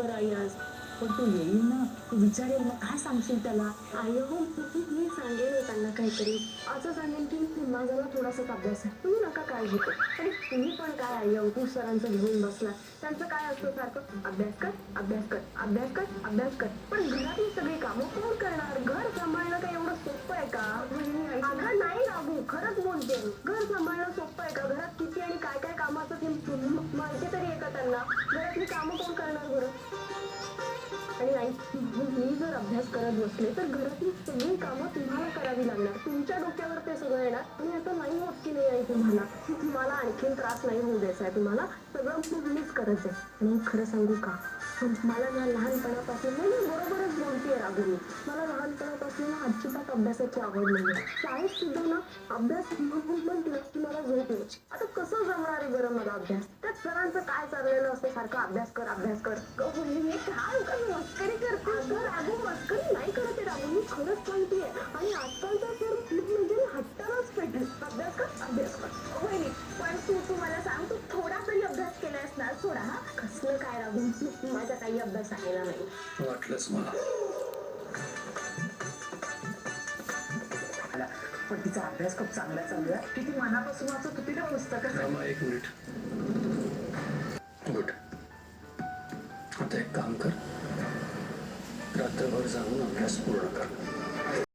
बरं आई आज. पण तू येईल ना? तू विचारेल मग काय सांगशील त्याला? आई हो. मी सांगेन त्यांना काहीतरी. असं सांगेन की माझा ना थोडासाच अभ्यास आहे तुम्ही नका काय घेतो आणि तुम्ही पण काय आई तू सरांचं घेऊन बसला त्यांचं काय असतं सारखं? अभ्यास कर अभ्यास कर अभ्यास कर अभ्यास कर. पण घरातली सगळी कामं कोण करणार? घर सांभाळणं काय एवढं सोपं आहे का? अगं नाही लागू. खरंच बोलते घर सांभाळणं सोपं आहे का? घरात किती आणि काय काय कामं असतात माहिती तरी आहे का त्यांना? घरातली कामं कोण करणार? मी जर अभ्यास करत बसले तर घरातली सगळी कामं तुम्हाला करावी लागणार. तुमच्या डोक्यावर ते सगळं येणार. आणि असं नाही होत की नाही आहे तुम्हाला तुम्हाला आणखीन त्रास नाही होऊ द्यायचा आहे. तुम्हाला सगळं पूर्णच करायचं आहे. आणि खरं सांगू का? मला ना लहानपणापासून नाही मी बरोबरच बोलते राघू मला लहानपणापासून अजिबात अभ्यासाची आवड नाही शाळेत सुद्धा ना अभ्यास म्हणून म्हटलं की मला झोप यायची आता कसं जमणार आहे बरं मला अभ्यास? त्या सरांचं काय चाललेलं असतं? सारखं अभ्यास कर अभ्यास कर. हे काय मस्करी खरंच सांगतेय आणि आजकालचा सर म्हणजे हट्टालाच पेटेल अभ्यास कर अभ्यास कर वहिनी पण तू तू मला. सांग तू थोडा तरी अभ्यास केला असणार थोडा हा कसलं काय राघू माझा काही अभ्यास आलेला नाही वाटलंच मला पण तिचा अभ्यास खूप चांगला चालू आहे. किती मनापासून वाचत होती ना पुस्तकं एक मिनिट. गुड. आता एक काम कर. रात्रभर जाऊन अभ्यास पूर्ण कर